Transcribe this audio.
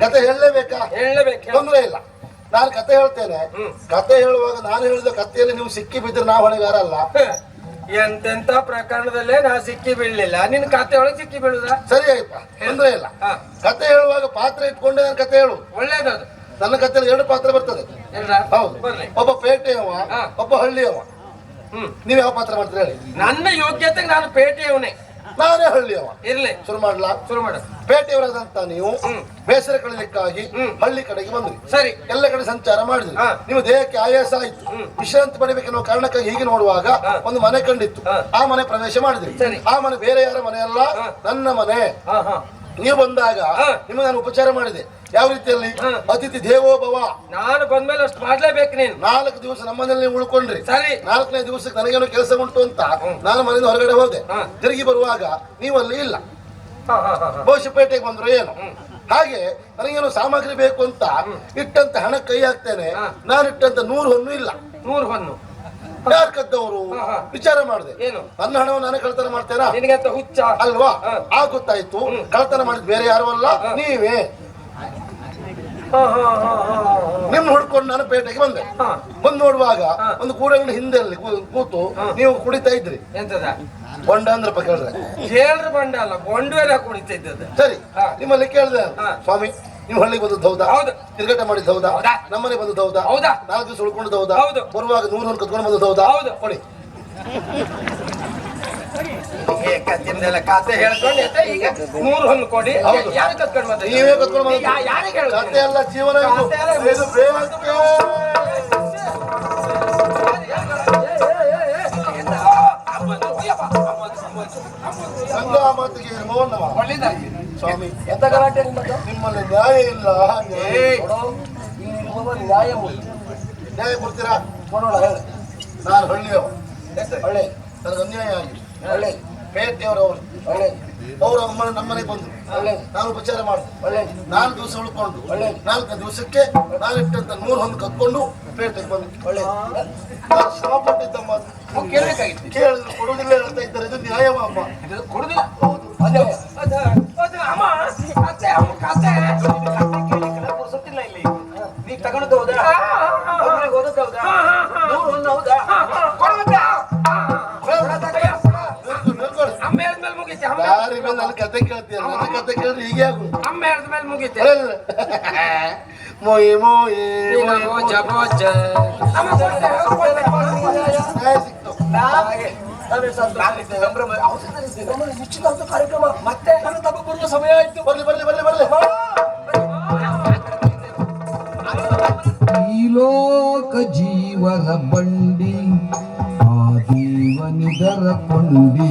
ಕತೆ ಹೇಳಲೇಬೇಕಾ? ಹೇಳಲೇಬೇಕು. ತೊಂದ್ರೆ ಇಲ್ಲ. ನಾನು ಕತೆ ಹೇಳ್ತೇನೆ. ಕತೆ ಹೇಳುವಾಗ ನಾನು ಹೇಳಿದ ಕಥೆಯಲ್ಲಿ ನೀವು ಸಿಕ್ಕಿ ಬಿದ್ದರೆ ನಾವು ಹೊಣೆಗಾರ ಅಲ್ಲ? ಎಂತೆಂತ ಪ್ರಕರಣದಲ್ಲೇ ನಾ ಸಿಕ್ಕಿ ಬೀಳಲಿಲ್ಲ. ನಿನ್ ಕತೆ ಒಳಗೆ ಸಿಕ್ಕಿ ಬೀಳುದ? ಸರಿ ಆಯ್ತಾ? ತೊಂದ್ರೆ ಇಲ್ಲ. ಕತೆ ಹೇಳುವಾಗ ಪಾತ್ರ ಇಟ್ಕೊಂಡೆ ನಾನು ಕತೆ ಹೇಳು. ಒಳ್ಳೇದದು. ನನ್ನ ಕಥೆಯಲ್ಲಿ ಎರಡು ಪಾತ್ರ ಬರ್ತದೆ. ಒಬ್ಬ ಹೌದು. ಒಬ್ಬ ಪೇಟೆಯವ. ಒಬ್ಬ ಹಳ್ಳಿಯವ. ಹ್ಮ್. ನೀವ್ ಯಾವ ಪಾತ್ರ ಮಾಡ್ತೀರಿ ಹೇಳಿ? ನನ್ನ ಯೋಗ್ಯತೆಗೆ ನಾನು ಪೇಟೆಯವನೇ. ನಾನೇ ಹಳ್ಳಿಯವ. ಇರ್ಲಿ. ಶುರು ಮಾಡ್ಲಾ? ಶುರು ಮಾಡು. ಪೇಟೆಯವರಾದಂತ ನೀವು. ಬೇಸರ ಕಳಲಿಕ್ಕಾಗಿ ಹಳ್ಳಿ ಕಡೆಗೆ ಬಂದ್ರಿ. ಸರಿ. ಎಲ್ಲ ಕಡೆ ಸಂಚಾರ ಮಾಡಿದ್ರಿ. ನಿಮ್ಮ ದೇಹಕ್ಕೆ ಆಯಾಸ ಆಯ್ತು. ವಿಶ್ರಾಂತಿ ಪಡಿಬೇಕೆನ್ನುವ ಕಾರಣಕ್ಕಾಗಿ ಹೀಗೆ ನೋಡುವಾಗ ಒಂದು ಮನೆ ಕಂಡಿತ್ತು. ಆ ಮನೆ ಪ್ರವೇಶ ಮಾಡಿದ್ರಿ. ಸರಿ. ಆ ಮನೆ ಬೇರೆ ಯಾರ ಮನೆ ಅಲ್ಲ ನನ್ನ ಮನೆ. ನೀವು ಬಂದಾಗ. ನಿಮಗೆ ನಾನು ಉಪಚಾರ ಮಾಡಿದೆ. ಯಾವ ರೀತಿಯಲ್ಲಿ? ಅತಿಥಿ ದೇವೋಭವ. ನಾನು ಬಂದ್ಮೇಲೆ ಅಷ್ಟು ಮಾಡ್ಲೇಬೇಕು ನೀನು. ನಾಲ್ಕು ದಿವಸ ನಮ್ಮನೆಯಲ್ಲಿ ನೀವು ಉಳ್ಕೊಂಡ್ರಿ. ಸರಿ. ನಾಲ್ಕನೇ ದಿವಸಕ್ಕೆ ನನಗೇನು ಕೆಲಸ ಉಂಟು ಅಂತ ನಾನು ಮನೆಯಿಂದ ಹೊರಗಡೆ ಹೋದೆ. ತಿರುಗಿ ಬರುವಾಗ ನೀವು ಅಲ್ಲಿ ಇಲ್ಲ. ಹಾ ಹಾ ಹಾ ಹಾ. ಬಹುಶಃ ಪೇಟೆಗೆ ಬಂದ್ರು ಏನು. ಹಾಗೆ ನನಗೇನು ಸಾಮಗ್ರಿ ಬೇಕು ಅಂತ ಇಟ್ಟಂತ ಹಣ ಕೈ ಹಾಕ್ತೇನೆ. ನಾನು ಇಟ್ಟಂತ ನೂರು ಹೊನ್ನು ಇಲ್ಲ. ನೂರು ಹೊನ್ನು. ಯಾರು ಕದ್ದವರು. ವಿಚಾರ ಮಾಡಿದೆ. ನನ್ನ ಹಣವನ್ನು ನಾನೇ ಕಳ್ತನ ಮಾಡ್ತೇನಾ? ಹುಚ್ಚ? ಅಲ್ವಾ? ಆಗುತ್ತಾಯ್ತು ಆ ಗೊತ್ತಾಯ್ತು. ಕಳ್ತನ ಮಾಡಿದ್ ಬೇರೆ ಯಾರು ಅಲ್ಲ. ನೀವೇ. ನಿಮ್ ಹುಡ್ಕೊಂಡು ನಾನು ಪೇಟೆಗೆ ಬಂದೆ ಬಂದ್ ನೋಡುವಾಗ. ಒಂದು ಕೂಡಂಗಡಿ ಹಿಂದೆ ಅಲ್ಲಿ ಕೂತು ನೀವು ಕುಡಿತಾ ಇದ್ರಿ ಎಂತದ ಬಂಡ ಅಂದ್ರಪ್ಪ ಕೇಳಿದ್ರೆ ಕೇಳ್ರಿ ಬಂಡ ಅಲ್ಲ ಗೊಂಡ್ವೇರ ಕುಡಿತಾ ಇದ್ದದ ಸರಿ. ನಿಮ್ಮಲ್ಲಿ ಕೇಳಿದೆ. ಸ್ವಾಮಿ ನೀವು ಹಳ್ಳಿಗೆ ಬಂದದ್ದು ಹೌದಾ ಹೌದು. ತಿರುಗಾಟ ಮಾಡಿದ್ದು ಹೌದಾ? ನಮ್ಮನೆ ಬಂದದ್ದು ಹೌದಾ ಹೌದಾ? ನಾಲ್ಕು ದಿವಸ ಉಳ್ಕೊಂಡದ್ದು ಹೌದಾ ಹೌದು. ಬರುವಾಗ ನೂರು ಕತ್ಕೊಂಡು ಬಂದದ್ದು ಹೌದಾ ಹೌದು. ಕೊಡಿ ಏ, ಕತ್ತಿಂದೆಲ್ಲ ಖಾತೆ ಹೇಳ್ಕೊಂಡು ಈಗ ನೂರು ಹೊನ್ನು ಕೊಡಿ. ಯಾರು ಕತ್ಕೊಂಡು ಬಂದ ನೀವೇ ಕತ್ಕೊಂಡು ಬಂದದ್ದು. ಯಾರಿಗೆ ಹೇಳುದು ಕತೆ ಎಲ್ಲ ಜೀವನ ಇದು. ಮೌನವ ಸ್ವಾಮಿ ಎಂತ ಗಲಾಟೆ ನಿಮ್ಮದು? ನಿಮ್ಮಲ್ಲಿ ನ್ಯಾಯ ಇಲ್ಲ ನ್ಯಾಯ. ನ್ಯಾಯ ನ್ಯಾಯ ಕೊಡ್ತೀರಾ? ಕೊಡೋಣ ಹೇಳಿ. ನಾನು ಹಳ್ಳಿಯವ ಹಳ್ಳಿ. ನನಗೆ ಅನ್ಯಾಯ ಆಗಿದೆ. ಒಳ್ಳೆ. ಹಳ್ಳಿ ಅವರು. ನಮ್ಮ ನಮ್ಮನೆಗೆ ಬಂದು ಒಳ್ಳೆ. ನಾನು ಉಪಚಾರ ಮಾಡಿದೆ. ಒಳ್ಳೆ. ನಾಲ್ಕು ದಿವಸ ಉಳ್ಕೊಂಡು ಒಳ್ಳೆ. ನಾಲ್ಕು ದಿವಸಕ್ಕೆ ನಾನು ಇಟ್ಟಂತ ನೂರು ಹೊಂದು ಕತ್ಕೊಂಡು ಪೇಟೆಗೆ ಬಂದು ಒಳ್ಳೆ. ಪಟ್ಟಿದ್ದಮ್ಮ. ಕೇಳಬೇಕಾಗಿತ್ತು. ಕೇಳಿದ್ರು ಕೊಡುವುದಿಲ್ಲ ಹೇಳ್ತಾ ಇದ್ದಾರೆ ಇದು ನ್ಯಾಯವ ಅಮ್ಮ ನನ್ನ ಕತೆ ಕೇಳ್ತೀಯ ನನ್ನ ಕತೆ ಕೇಳಿದ್ರೆ ಹೀಗೆ ಆಗು ಅಮ್ಮ ಹೇಳಿದ್ಮೇಲೆ ಮೇಲೆ ಮೋಯಿ ಮೋಯಿ ಮೋಯಿ. ನಮ್ಮ ನಿಶ್ಚಿತಾರ್ಥ ಕಾರ್ಯಕ್ರಮ ಮತ್ತೆ ನನ್ನ ತಮ್ಮ ಬರುವ ಸಮಯ ಆಯ್ತು. ಬರ್ಲಿ ಬರ್ಲಿ ಬರ್ಲಿ ಬರ್ಲಿ. ಈ ಲೋಕ ಜೀವನ ಬಂಡಿ ಆ ದೇವನಿದರ ಕೊಂಡಿ.